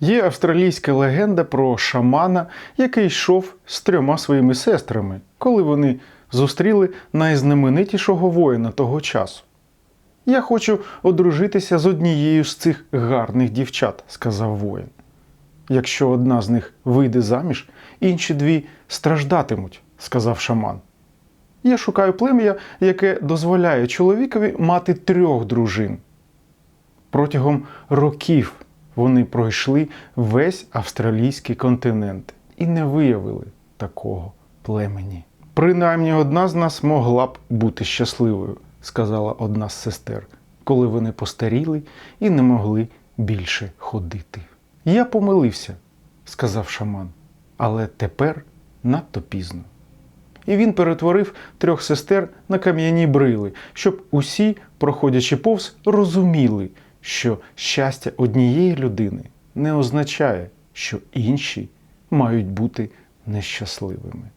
Є австралійська легенда про шамана, який йшов з трьома своїми сестрами, коли вони зустріли найзнаменитішого воїна того часу. Я хочу одружитися з однією з цих гарних дівчат, сказав воїн. Якщо одна з них вийде заміж, інші дві страждатимуть, сказав шаман. Я шукаю плем'я, яке дозволяє чоловікові мати трьох дружин. Протягом років вони пройшли весь австралійський континент і не виявили такого племені. Принаймні одна з нас могла б бути щасливою, сказала одна з сестер, коли вони постаріли і не могли більше ходити. Я помилився, сказав шаман, але тепер надто пізно. І він перетворив трьох сестер на кам'яні брили, щоб усі, проходячи повз, розуміли, що щастя однієї людини не означає, що інші мають бути нещасливими.